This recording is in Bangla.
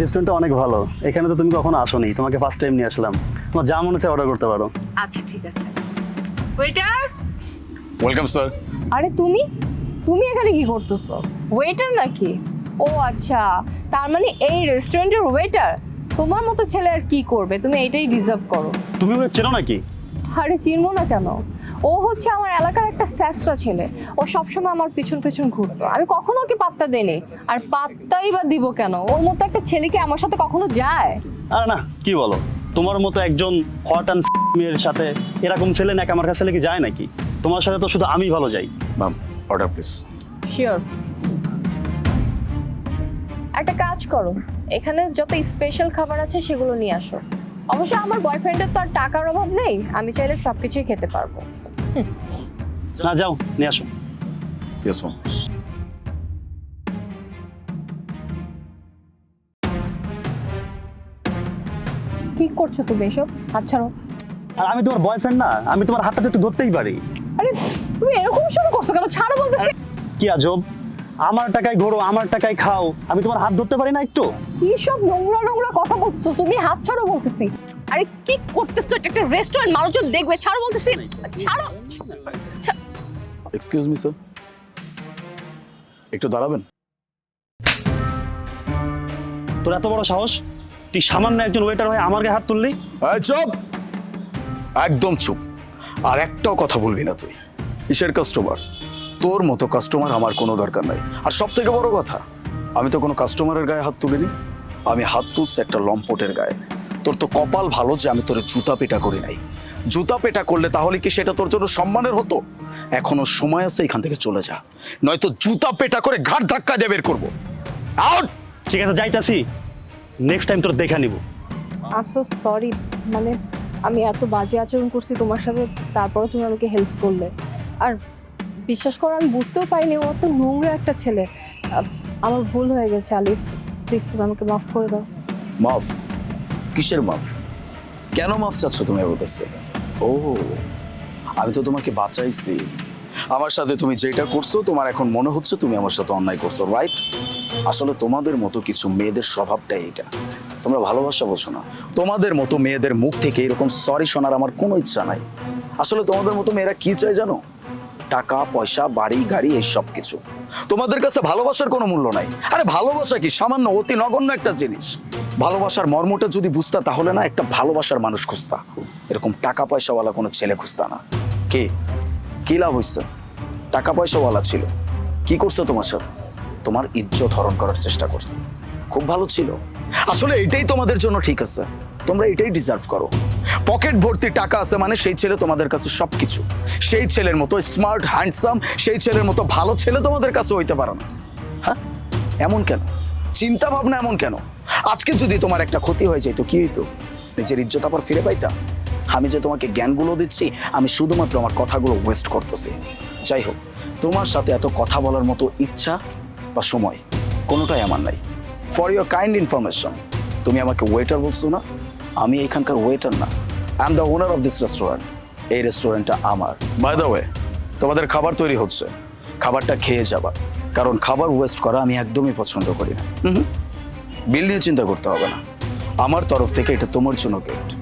রেস্টুরেন্টটা অনেক ভালো। এখানে তো তুমি কখনো আসোনি তোমাকে ফার্স্ট টাইম নিয়ে আসলাম। তোমার যা মনে হচ্ছে অর্ডার করতে পারো। আচ্ছা ঠিক আছে। ওয়েটার ওয়েলকাম স্যার আরে তুমি? তুমি এখানে কি করতেছো? ওয়েটার নাকি? ও আচ্ছা। তার মানে এই রেস্টুরেন্টের ওয়েটার তোমার মতো ছেলে আর কি করবে? তুমি এটাই ডিজার্ভ করো। তুমি ওকে চেনো নাকি? আরে চিনবো না কেন? ও হচ্ছে আমার এলাকার একটা স্যাসরা ছেলে। ও সবসময় আমার পিছন পিছন ঘুরতো। আমি কখনো ওকে পাত্তা দেইনি। আর পাত্তাই বা দিব কেন? ওর মতো একটা ছেলেকে আমার সাথে কখনো যায়? আর না কি বলো? তোমার মতো একজন হট অ্যান্ড মেয়ের সাথে এরকম ছেলে নাকি আমার কাছে ছেলে কি যায় নাকি? তোমার সাথে তো শুধু আমি ভালো যাই। ম্যাম অর্ডার প্লিজ শিওর একটা কাজ করো। এখানে যত স্পেশাল খাবার আছে সেগুলো নিয়ে আসো। অবশ্য আমার বয়ফ্রেন্ডের তো আর টাকার অভাব নেই। আমি চাইলে সবকিছুই খেতে পারব। না যাও নিয়ে আসো। ইয়েস ম্যাম কি করছ তুমি এসব? আচ্ছা আর আমি তোমার বয়ফ্রেন্ড না আমি তোমার হাতটা তো একটু ধরতেই পারি। আরে তুমি এরকম শুরু করছ কেন? ছাড়ো বলতেছি। কি আজব। আমার টাকায় ঘোরো আমার টাকায় খাও। আমি তোমার হাত ধরতে পারি না একটু? কি সব নোংরা নোংরা কথা বলছো? তুমি হাত ছাড়ো বলতেছি। আরে কি করতেছো? এটা একটা রেস্টুরেন্ট মানুষজন দেখবে। ছাড়ো বলতেছি। ছাড়ো। এক্সকিউজ মি স্যার একটু দাঁড়াবেন? তোর এত বড় সাহস? তুই সামান্য একজন ওয়েটার হয়ে আমার গায়ে হাত তুললি? এই চুপ! একদম চুপ। আর একটাও কথা বলবি না তুই। কিসের কাস্টমার তোর মতো কাস্টমার আমার কোনো দরকার নাই। আর সব থেকে বড় কথা আমি তো কোনো কাস্টমারের গায়ে হাত তুলিনি আমি হাত তুলছি একটা লম্পটের গায়ে। তোর তো কপাল ভালো যে আমি তোর জুতা পেটা করি নাই। জুতা পেটা করলে তাহলে কি সেটা তোর জন্য সম্মানের হতো? এখনও সময় আছে এখান থেকে চলে যা। নয়তো জুতা পেটা করে ঘাট ধাক্কা দিয়ে বের করব। আউট ঠিক আছে যাইতাছি। নেক্সট টাইম তোর দেখা নিব। আম সো সরি মানে আমি এত বাজে আচরণ করছি তোমার সাথে তারপরে তুমি আমাকে হেল্প করলে। আর বিশ্বাস করো, আমি বুঝতেও পারিনি, ও এত নোংরা একটা ছেলে। আমার ভুল হয়ে গেছে, আলিফ প্লিজ তুমি আমাকে মাফ করে দাও। মাফ? কিসের মাফ? কেন মাফ চাচ্ছ তুমি আমার কাছে? ও, আমি তো তোমাকে বাঁচাইছি। আমার সাথে তুমি যেটা করছ, তোমার এখন মনে হচ্ছে তুমি আমার সাথে অন্যায় করছ রাইট আসলে তোমাদের মতো কিছু মেয়েদের স্বভাবটাই এটা তোমরা ভালোবাসা বোঝো না। তোমাদের মতো মেয়েদের মুখ থেকে এরকম সরি শোনার আমার কোনো ইচ্ছা নাই। আসলে তোমাদের মতো মেয়েরা কি চায় জানো? টাকা, পয়সা, বাড়ি, গাড়ি, এই সব কিছু। তোমাদের কাছে ভালোবাসার কোনো মূল্য নাই। আরে ভালোবাসা কি? সামান্য অতি নগণ্য একটা জিনিস। ভালোবাসার মর্মটা যদি বুঝতা, তাহলে না একটা ভালোবাসার মানুষ খুঁজতা। এরকম টাকা পয়সাওয়ালা কোনো ছেলে খুঁজতা না। কে? কি লাভ হইছে? টাকা পয়সাওয়ালা ছিল। কি করছে তোমার সাথে? তোমার ইজ্জত হরণ করার চেষ্টা করছে। খুব ভালো ছিল। আসলে এটাই তোমাদের জন্য ঠিক আছে। তোমরা এটাই ডিজার্ভ করো। পকেট ভর্তি টাকা আছে মানে সেই ছেলে তোমাদের কাছে সব কিছু সেই ছেলের মতো স্মার্ট হ্যান্ডসাম সেই ছেলের মতো ভালো ছেলে তোমাদের কাছে হইতে পারো না। হ্যাঁ? এমন কেন? চিন্তা ভাবনা এমন কেন? আজকে যদি তোমার একটা ক্ষতি হয়ে যেত, কি হইতো? নিজের ইজ্জত আবার ফিরে পাইতাম? আমি যে তোমাকে জ্ঞানগুলো দিচ্ছি, আমি শুধুমাত্র আমার কথাগুলো ওয়েস্ট করতেছি। যাই হোক, তোমার সাথে এত কথা বলার মতো ইচ্ছা বা সময় কোনোটাই আমার নাই। ফর ইউর কাইন্ড ইনফরমেশন তুমি আমাকে ওয়েটার বলছো না? আমি এখানকার ওয়েটার না। I am the owner of this restaurant এই রেস্টুরেন্টটা আমার। বাই দ্য ওয়ে তোমাদের খাবার তৈরি হচ্ছে। খাবারটা খেয়ে যাবা। কারণ খাবার ওয়েস্ট করা আমি একদমই পছন্দ করি না। বিল নিয়ে চিন্তা করতে হবে না। আমার তরফ থেকে এটা তোমার জন্য গিফট